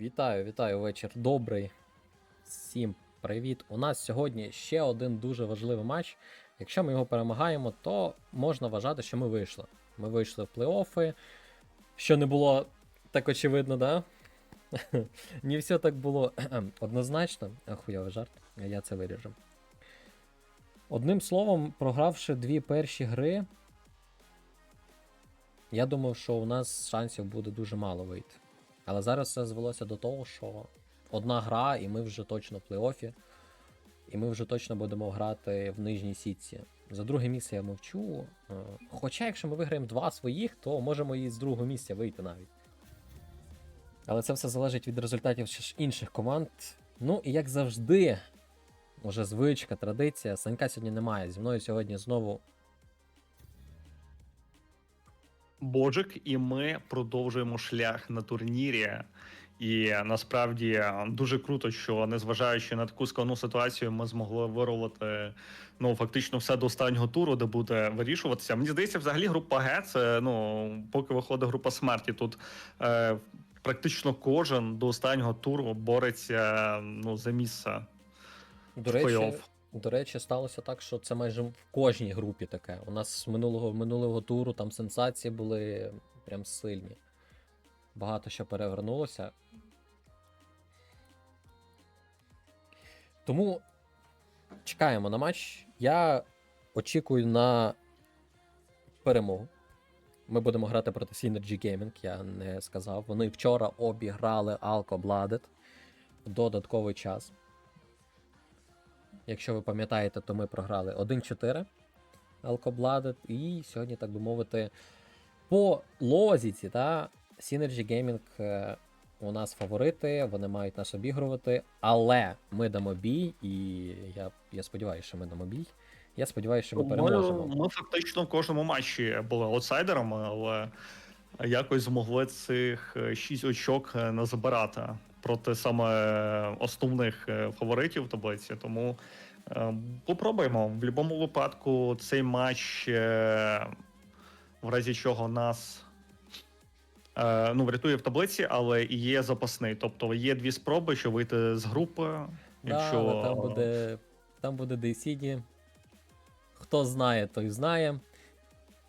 Вітаю, вітаю вечір. Добрий. Всім привіт. У нас сьогодні ще один дуже важливий матч. Якщо ми його перемагаємо, то можна вважати, що ми вийшли. Ми вийшли в плей-оффи, що не було так очевидно, да? Не все так було однозначно. Хуйовий жарт, я це виріжу. Одним словом, програвши дві перші гри, я думав, що у нас шансів буде дуже мало вийти. Але зараз все звелося до того, що одна гра, і ми вже точно в плей-офі, і ми вже точно будемо грати в нижній сітці. За друге місце я мовчу. е, Хоча, якщо ми виграємо два своїх, то можемо і з другого місця вийти навіть. Але це все залежить від результатів інших команд. Ну і як завжди, уже звичка, традиція. Санька сьогодні немає. Зі мною сьогодні знову Боджик, і ми продовжуємо шлях на турнірі. І насправді дуже круто, що незважаючи на таку складну ситуацію, ми змогли виролити ну фактично все до останнього туру, де буде вирішуватися. Мені здається, взагалі група Г це ну поки виходить група смерті. Тут е, практично кожен до останнього туру бореться ну за місце До речі. До речі, сталося так, що це майже в кожній групі таке. У нас минулого минулого туру там сенсації були прям сильні. Багато що перевернулося. Тому чекаємо на матч. Я очікую на перемогу. Ми будемо грати проти Synergy Gaming, я не сказав. Вони вчора обіграли Alco Blooded в додатковий час. Якщо ви пам'ятаєте, то ми програли 1-4 Alcobladed, і сьогодні, так би мовити, по лозіці, та Synergy Gaming е, у нас фаворити, вони мають нас обігрувати, але ми дамо бій, і я, я сподіваюся, що ми дамо бій. Я сподіваюся, що ми переможемо. Ми, ми фактично в кожному матчі були аутсайдерами, але якось змогли цих е, шість очок е, не забирати проти саме основних е, фаворитів в таблиці. Тому е, попробуємо. В будь-якому випадку цей матч, е, в разі чого нас. е, Ну, врятує в таблиці, але і є запасний. Тобто є дві спроби, що вийти з групи. Да, там буде, там буде Дейсіді. Хто знає, той знає.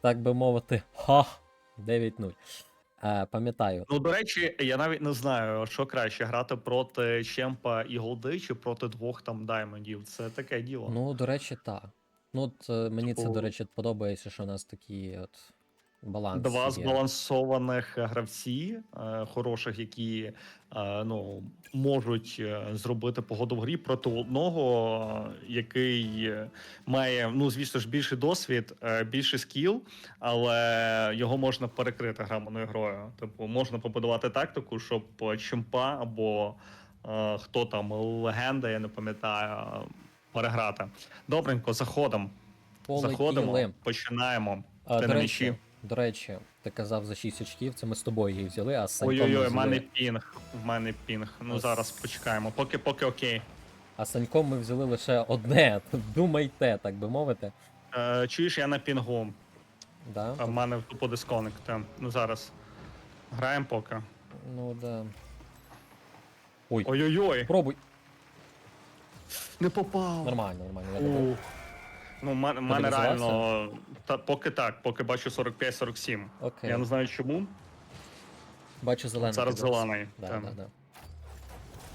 Так би мовити, ха! 9-0. Е, пам'ятаю, Ну, до речі, я навіть не знаю, що краще грати проти Чемпа і Голди чи проти двох там даймондів. Це таке діло. Ну, до речі, так. Ну, от е, мені це, Типу- до речі, подобається, що у нас такі от баланс. Два є. збалансованих гравці, е, хороших, які е, ну, можуть е, зробити погоду в грі проти одного, е, який має, ну звісно ж, більший досвід, е, більший скіл, але його можна перекрити грамотною грою. Типу, можна побудувати тактику, щоб чемпа або е, хто там легенда, я не пам'ятаю, переграти. Добренько, заходимо. Заходимо, починаємо. А, Ти на речі, м'ячі. До речі, ти казав за 6 очків, це ми з тобою їх взяли, а з Саньком. Ой-ой-ой, в мене пінг. В мене пінг. Ну Ось. зараз почекаємо. Поки поки окей. А з Саньком ми взяли лише одне. Думайте, так би мовити. Е, чуєш, я на пінгу. Да? А в мене тупо дисконект. Ну зараз. Граємо поки. Ну да. Ой, Ой-ой-ой! пробуй. Не попав. Нормально, нормально. Я добив. Ух. Ну, в мене, в мене реально. Та, поки так, поки бачу 45-47. Окей. Я не знаю чому. Бачу зелений. Зараз зелений. Да, да, да.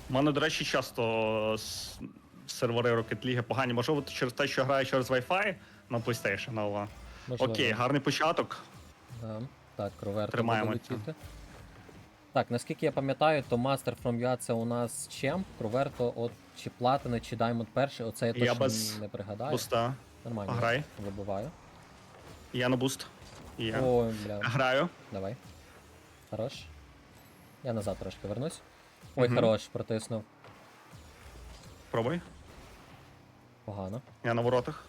У мене, до речі, часто с- сервери Rocket League погані. Можливо, через те, що граю через Wi-Fi на PlayStation, але. Можливо. Окей, гарний початок. Да. Так, кроверти Тримаємося. летіти. Так, наскільки я пам'ятаю, то Master from UA це у нас чемп, Кроверто, от чи Платина, чи Diamond перший, оце я Я точно без не пригадаю. Буста. Нормально. Грай. Вибиваю. Я на буст. Є. Ой, бля. Граю. Давай. Хорош. Я назад трошки вернусь. Ой, Мгм. хорош, протиснув. Пробуй. Погано. Я на воротах.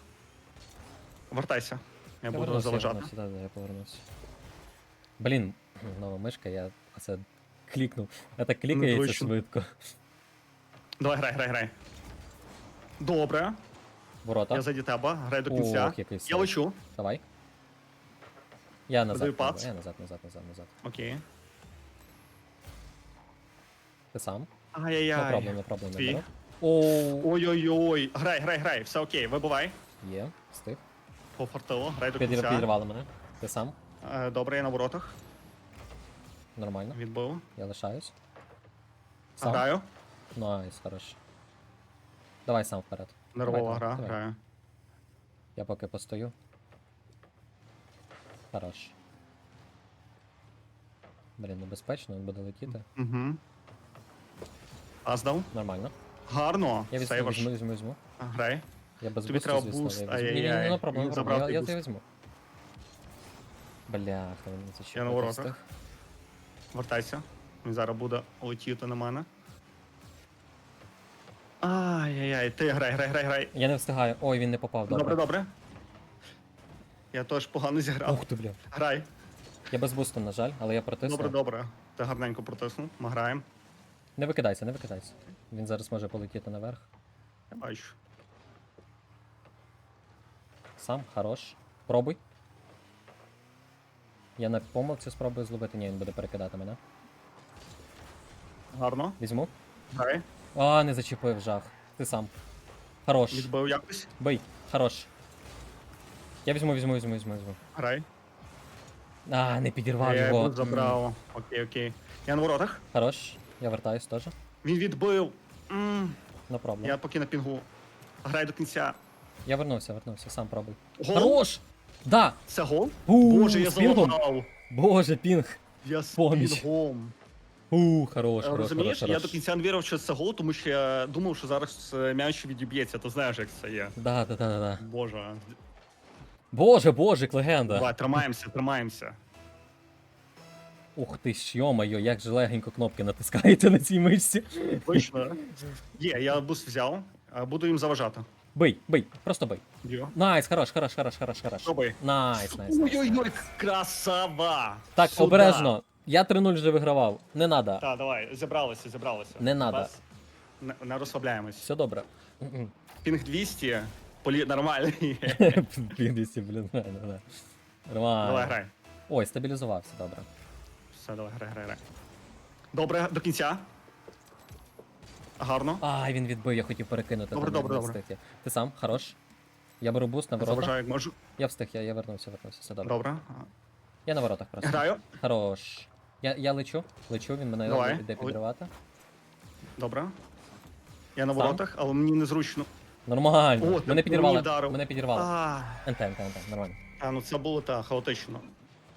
Вертайся. Я, буду вернусь, заважати. Я, вернусь, да, да, я повернусь. Блін, нова мишка, я це клікнув. А так клікається точно. швидко. Давай, грай, грай, грай. Добре. Ворота. Я заді тебе, грай до кінця. Ох, який Я сейв. лечу. Давай. Я назад. Подаю треба, пац. Я назад, назад, назад, назад. Окей. Ти сам. Не Ай-яй-яй. не проблем, не Твій. беру. О, Ой-ой-ой. Грай, грай, грай. Все окей, вибивай. є, встиг. Пофартило, грай до Підір- кінця. Підірвали мене. Ти сам. Е, Добре, я на воротах. Нормально. Відбив. Я лишаюсь. Сам. Граю. Найс, хорош. Давай сам вперед. Нервова гра, давай. граю. Я поки постою. Хорош. Блін, небезпечно, він буде летіти. Угу. Аздав. Нормально. Гарно. Я візьму, візьму, візьму, візьму. Грай. Я без Тобі бусту, треба звісно, буст, я візьму. Ні, ні, ні, ай-яй-яй. не забрав. Я, я тебе візьму. Бляха, він не зачепив. Я на воротах. Вертайся. Він зараз буде летіти на мене. Ай-яй-яй, ти грай, грай, грай, грай. Я не встигаю. Ой, він не попав, добре. Добре, добре. Я теж погано зіграв. Ух ти, бля. Грай. Я без бусту, на жаль, але я протисну. Добре, добре. Ти гарненько протиснув. Ми граємо. Не викидайся, не викидайся. Він зараз може полетіти наверх. Я бачу. Сам, хорош. Пробуй. Я на помилці спробую зловити. Ні, він буде перекидати мене. Гарно. Візьму. Грай. А, не зачепив жах. Ти сам. Хорош. Відбив якось. Бий. Хорош. Я візьму, візьму, візьму, візьму, візьму. Грай. А, не підірвав Я його. його забрав. Окей, окей. Я на воротах. Хорош. Я вертаюсь теж. Він відбив. М, На проблем. Я Я... поки на пінгу. Грай до кінця. вернувся, вернувся, сам пробуй. Гол? Хорош! Да! Це гол? У, Боже, я з пінгом. залагав. Боже, пінг. Я з Поміч. пінгом. У, хорош, хорош, Розумієш, хорош, я хорош. до кінця не вірив, що це гол, тому що я думав, що зараз е, м'яч відіб'ється. Ти знаєш, як це є. Да, да, да, да, да. Боже. Боже, божик, легенда. Давай, тримаємося, тримаємося. Ух ти ж, йо-моє, як же легенько кнопки натискаєте на цій мишці. Точно. Є, я буст взяв. а Буду їм заважати. Бий, бий, просто бий. Йо. Найс, хорош, хорош, хорош, хорош, хорош. Пробуй. Найс, найс. найс, Ой-ой-ой, красава! Так, Сюда. обережно. Я 3-0 вже вигравав. Не надо. Так, давай, зібралися, зібралися. Не надо. Не, не розслабляємось. Все добре. Пінг 200, полі нормальний. Блін, 200, блін, да, да, да. Нормально. Давай, грай. Ой, стабілізувався, добре. Все, давай, грай, грай, грай. Добре, до кінця. Гарно. Ай, він відбив, я хотів перекинути. Добре, добре, не добре. встиг я. Ти сам, хорош. Я беру буст на ворота. Заважаю, як можу. Я встиг, я, я вернувся, вернувся, все добре. Добре. Я на воротах просто. Граю. Хорош. Я, я лечу, лечу, він мене Давай. йде підривати. Добре. Я на Сам? воротах, але мені незручно. Нормально. О, мене ти підірвали. мені вдарив. Мене підірвали. А, НТ, НТ, НТ, нормально. а, ну це було так, хаотично.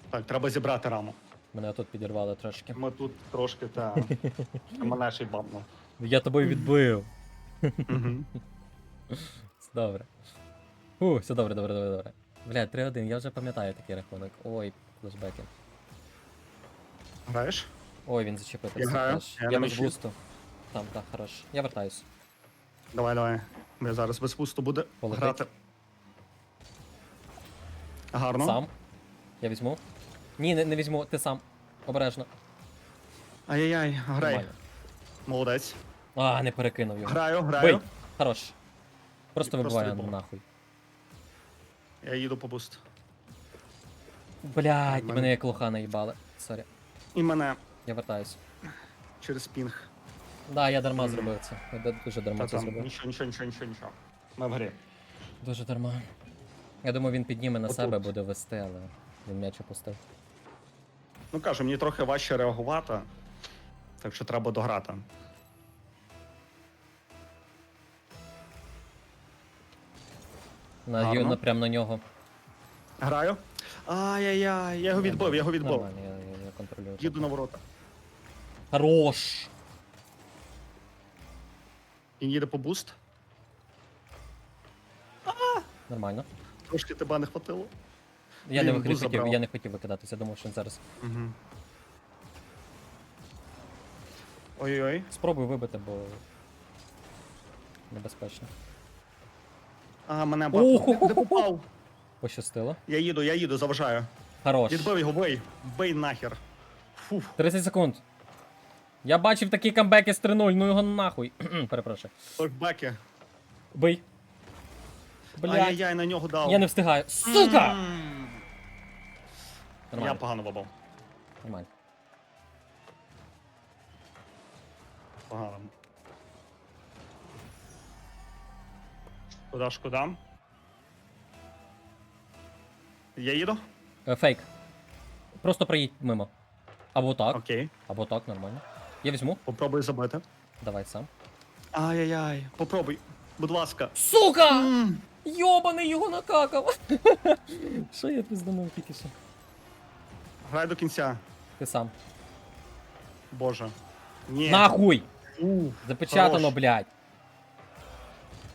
Так, треба зібрати раму. Мене тут підірвали трошки. Ми тут трошки та мене ще й бабнув. Я тобою відбив. Все Добре. Фу, все добре, добре, добре, добре. Бля, 3-1, я вже пам'ятаю такий рахунок. Ой, флешбеки. Граєш? Ой, він зачепив. Я граю, я Я без бусту. Там, так, хорош. Я вертаюсь. Давай, давай. Я зараз без пусту буде Полетить. грати. Гарно. Сам. Я візьму. Ні, не, не візьму, ти сам. Обережно. Ай-яй-яй, грай. Нормально. Молодець. А, не перекинув його. Граю, граю. Бий. Хорош. Просто І просто вибиває відбив. нахуй. Я їду по буст. Блядь, мене як лоха наїбали. Сорі. І мене Я вертаюсь. через пінг. Да, я дарма зробив це. Я д- дуже дарма Та це там зробив. нічого, нічого, нічого, нічого, нічого. Ми в грі. Дуже дарма. Я думаю, він підніме на Отут. себе, буде вести, але він м'яч опустив. Ну кажу, мені трохи важче реагувати, так що треба дограти. На, Гарно. ю- на, прям на нього. Граю. Ай-яй-яй, я його відбив, я його відбив. Нормально, я, я, я контролюю. Їду на ворота. Хорош! Він їде по буст. Нормально. Трошки тебе не хватило. Я не, Блін, не буз хотів, забрав. я не хотів викидатися, думав, що він зараз. Угу. Ой-ой. Спробуй вибити, бо. Небезпечно. А, мене хо-хо-хо. Попав. Пощастило. Я їду, я їду, заважаю. Хорош. Відбив його, бей. Бей нахер. Фух. 30 секунд. Я бачив такі камбеки з 3-0, ну його нахуй. Перепрошую. Торкбеки. Бий. Блядь. Ай-яй-яй, на нього дав. Я не встигаю. Сука! М. Я Нормально. погано бабав. Нормально. непогано. Шкода, шкода. Я їду? Е, Фейк. Просто проїдь мимо. Або так, Окей. або так, нормально. Я візьму. Попробуй забити. Давай сам. Ай-яй-яй, попробуй. Будь ласка. Сука! М, Йобаний його накакав. Що я пізданув тільки що? Грай до кінця. Ти сам. Боже. Ні. Нахуй! У, Запечатано, хорош. блядь.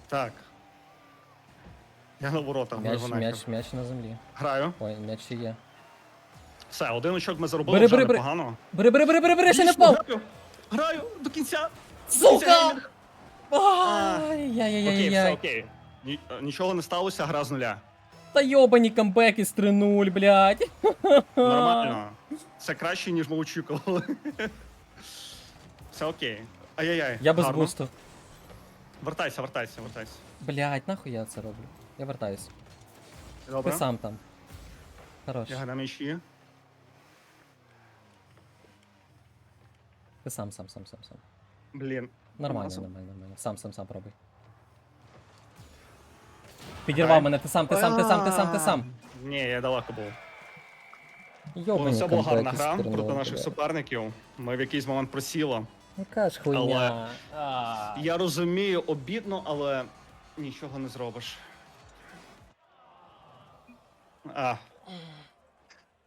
Так. Я на воротах. М'яч, м'яч, м'яч на землі. Граю. Ой, м'яч ще є. Все, один очок ми заробили, Бери, вже бери, бери. непогано. Бери, бери, бери, бери, бери, ще не Дійсно, впав! Граю, граю до кінця. Сука! Окей, все Ай-яй-яй-яй. окей. Ні- е, Нічого не сталося, гра з нуля. Та йобані камбеки з 3-0, блядь. Нормально. Це краще, ніж ми очікували. Все окей. Ай-яй-яй. Я без гарно. бусту. Вертайся, вертайся, вертайся. Блядь, нахуй я це роблю? Я вертаюсь. Добре. Ти сам там. Хорош. Я на м'ячі. Ти сам, сам, сам, сам, сам. Блін. Нормально, Класно. нормально, нормально. Сам, сам, сам пробуй. Підірвав мене, ти сам, ти сам, ти сам, ти сам, ти сам. Ні, я далеко був. Йобані Це була гарна гра проти наших суперників. Ми в якийсь момент просіло. Яка ж хуйня. А. Я розумію, обідно, але нічого не зробиш. А.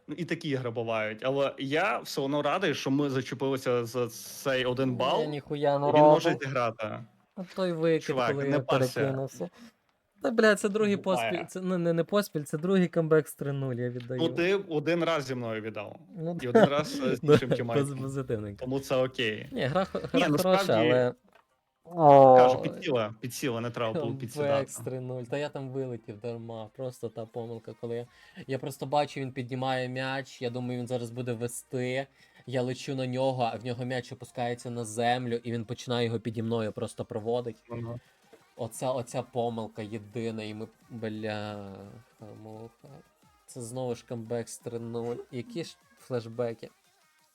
Ну, І такі ігри бувають. Але я все одно радий, що ми зачепилися за цей один бал. Я ніхуя не він може зіграти. А той викид, Чувак, коли не я парся. перекинувся. Та, блядь, це другий поспіль. Це ну, не, не поспіль, це другий камбек з 3-0, я віддаю. Ну, ти один раз зі мною віддав. Ну, І один раз е, з іншим поз- тімайтом. Тому це окей. Ні, гра, хо- Ні, гра насправді, хороша, але. Кажу, підсіла, підсіла, не треба було підсідати. з 3-0. Та я там вилетів дарма. Просто та помилка, коли я. Я просто бачу, він піднімає м'яч. Я думаю, він зараз буде вести. Я лечу на нього, а в нього м'яч опускається на землю, і він починає його піді мною просто проводить. Ага. Оця, оця помилка єдина, і ми. Бля. Муха. Це знову ж камбек з 3-0. Які ж флешбеки?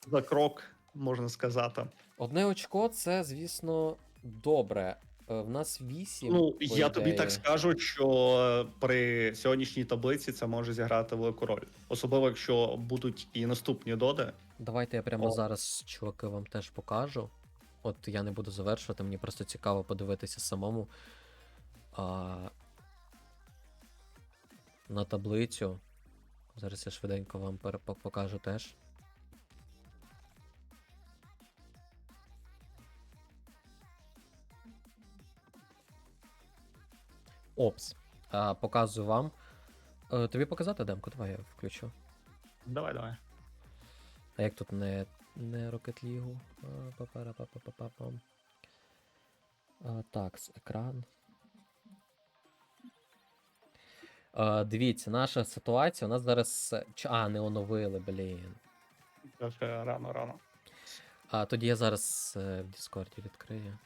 За крок, можна сказати. Одне очко це, звісно, добре. Е, В нас 8. Ну, я тобі так скажу, що при сьогоднішній таблиці це може зіграти велику роль. Особливо, якщо будуть і наступні доди. Давайте я прямо О. зараз, чуваки, вам теж покажу. От я не буду завершувати, мені просто цікаво подивитися самому а, на таблицю. Зараз я швиденько вам покажу теж. Опс. А, показую вам. Е, тобі показати демку? Давай я включу. Давай, давай. А як тут не, не Rocket League? А, па-пара-па-па-па-пам. А, Так, з екран. А, дивіться, наша ситуація. У нас зараз. А, не оновили, блін. Трохи рано, рано. А тоді я зараз е, в Discord відкрию.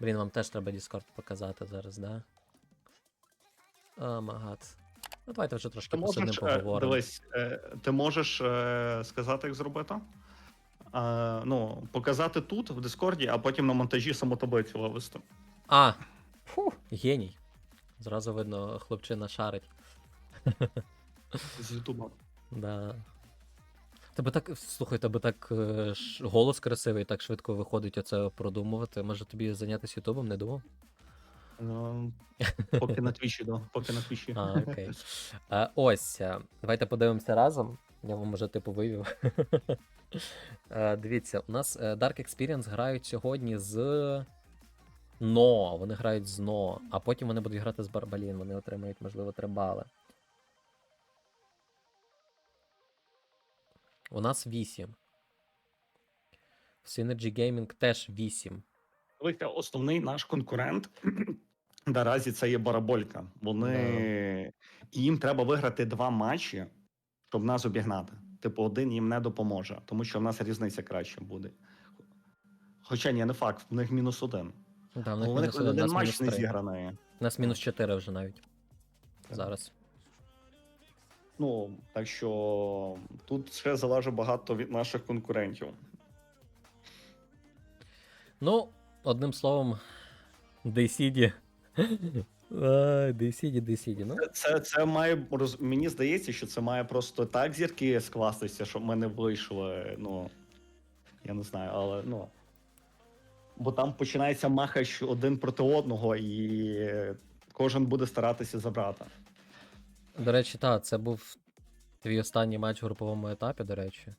Блін, вам теж треба Discord показати зараз, да? О, магад. Ну, давайте вже трошки Ти про можеш, е, поговоримо. дивись, е, ти можеш е, сказати, як зробити? Е, ну, показати тут, в Дискорді, а потім на монтажі саму таблицю вивести. А! Фу, геній. Зразу видно, хлопчина шарить. З Ютуба. Да. Тебе так, слухай, тебе так е, ш- голос красивий, так швидко виходить оце продумувати. Може тобі зайнятися Ютубом, не думав? Е, Поки на твічі, да, поки на твічі. А, окей. А, ось, е, давайте подивимося разом. Я вам уже типу вивів. Е, Дивіться, у нас е, Dark Experience грають сьогодні з Но. Вони грають з Но, а потім вони будуть грати з Барбалін. Вони отримають, можливо, 3 бали. У нас 8. В Synergy Gaming теж 8. Дивіться, основний наш конкурент наразі це є Бараболька. Вони і їм треба виграти два матчі, щоб нас обігнати. Типу, один їм не допоможе, тому що в нас різниця краще буде. Хоча ні, не факт, в них мінус один. Да, в У них них мінус один, один нас матч мінус не 3. зіграний. У нас мінус 4 вже навіть. Зараз. Ну, так що тут ще залежить багато від наших конкурентів. Ну, одним словом, Дейсіді. Ай, Дейсіді, Дейсіді. Ну, Це, це має роз... мені здається, що це має просто так зірки скластися, щоб в мене вийшло. Ну я не знаю, але ну. Бо там починається махач один проти одного, і кожен буде старатися забрати. до речі, так, це був твій останній матч в груповому етапі, до речі.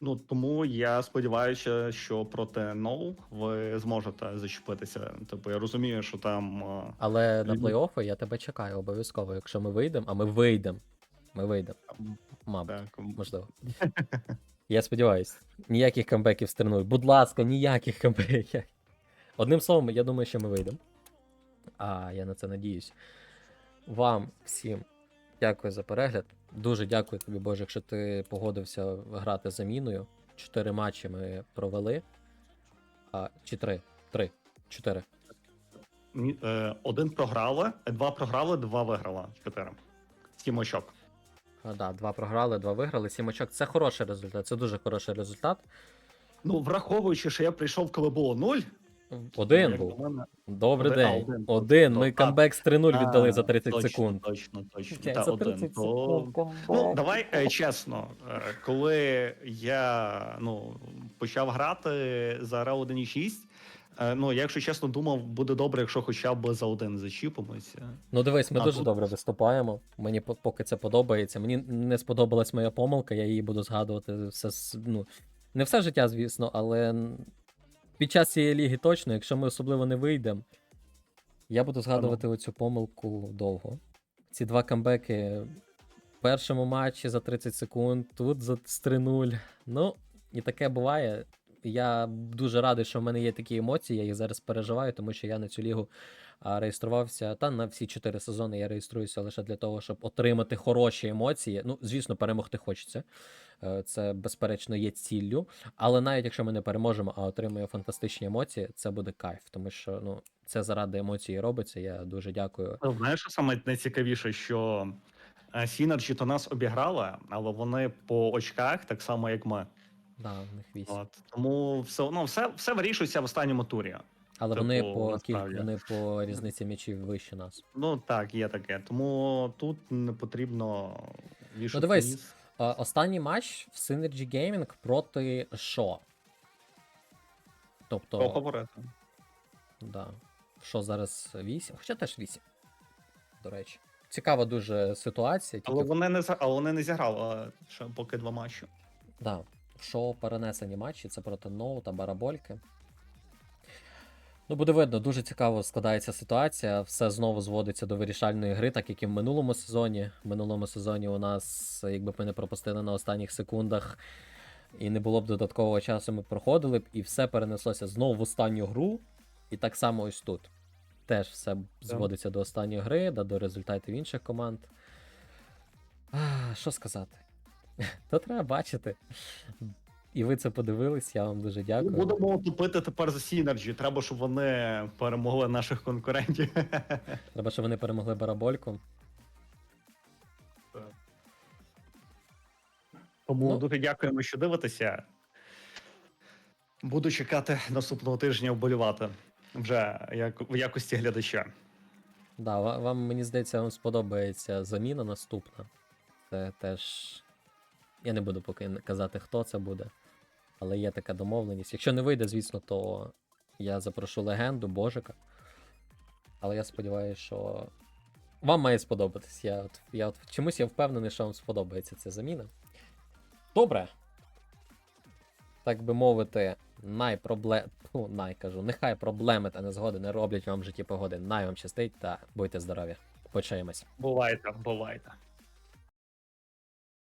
Ну тому я сподіваюся, що проти ноу ви зможете зачепитися. Тобто я розумію, що там. Але на плей-оффи я тебе чекаю обов'язково. Якщо ми вийдемо, а ми вийдемо. Ми вийдемо, мабуть, Так, можливо. Я сподіваюся, ніяких камбеків 3-0. Будь ласка, ніяких камбеків. Одним словом, я думаю, що ми вийдемо. А я на це надіюсь. Вам всім дякую за перегляд. Дуже дякую тобі, Боже, якщо ти погодився грати заміною. Чотири матчі ми провели. А, чи три? Три. Чотири. Е, один програли, два програли, два виграли. Чотири. Сім очок. А, да, два програли, два виграли, сім очок. Це хороший результат. Це дуже хороший результат. Ну, враховуючи, що я прийшов, коли було нуль. Один як був. мене- Добрий Один- а, день. один. Один. Ми А, камбек з 3-0 віддали за 30 точно, секунд. Точно, точно. Та, за один. 30 То... секунд Ну, давай е, чесно, е, коли я ну, почав грати за РЛ 1.6, е, ну, я, якщо чесно, думав, буде добре, якщо хоча б за один зачіпимося. Ну дивись, ми А дуже тут- добре виступаємо. Мені по- поки це подобається. Мені не сподобалась моя помилка, я її буду згадувати все с- ну, не все життя, звісно, але н- під час цієї ліги точно, якщо ми особливо не вийдемо, я буду згадувати оцю помилку довго. Ці два камбеки в першому матчі за 30 секунд, тут за з 3-0. Ну, і таке буває. Я дуже радий, що в мене є такі емоції, я їх зараз переживаю, тому що я на цю лігу реєструвався. Та на всі 4 сезони я реєструюся лише для того, щоб отримати хороші емоції. Ну, звісно, перемогти хочеться. Е, Це, безперечно, є ціллю. Але навіть якщо ми не переможемо, а отримуємо фантастичні емоції, це буде кайф, тому що ну, це заради емоцій робиться. Я дуже дякую. Ну, Знаєш, саме найцікавіше, що Сінерджі то нас обіграли, але вони по очках так само, як ми. Да, в них 8. От. Тому все, ну, все, все вирішується в останньому турі. Але типу, вони по кіль... насправді. вони по різниці м'ячів вище нас. Ну так, є таке. Тому тут не потрібно вішати. Ну, дивись, ніс. Е, Останній матч в Synergy Gaming проти Шо. Тобто, Що говорити? да. Шо зараз 8, хоча теж 8. До речі. Цікава дуже ситуація. Тільки Але вони не за- але вони не зіграли ще поки два матчі. Да. Що перенесені матчі, це проти Ноу та Барабольки. Ну, буде видно, дуже цікаво складається ситуація. Все знову зводиться до вирішальної гри, так як і в минулому сезоні. В минулому сезоні у нас, якби ми не пропустили на останніх секундах і не було б додаткового часу, ми проходили б, і все перенеслося знову в останню гру. І так само ось тут. Теж все зводиться до останньої гри, да, до результатів інших команд. А, що сказати? То треба бачити. І ви це подивились, я вам дуже дякую. Будемо тупити тепер за Сінерджі. Треба, щоб вони перемогли наших конкурентів. Треба, щоб вони перемогли барабольку. Тому Ну. дуже дякуємо, що дивитеся. Буду чекати наступного тижня вболівати вже як в якості глядача. Да, вам, мені здається, вам сподобається заміна наступна. Це теж. Я не буду поки казати, хто це буде. Але є така домовленість. Якщо не вийде, звісно, то я запрошу легенду Божика. Але я сподіваюся, що вам має сподобатись. Я, от, я от чомусь я впевнений, що вам сподобається ця заміна. Добре. Так би мовити, найпроблем... Фу, най кажу, нехай проблеми та незгоди не роблять вам в житті погоди. Най вам щастить та будьте здорові. Почаємось. Бувайте, бувайте.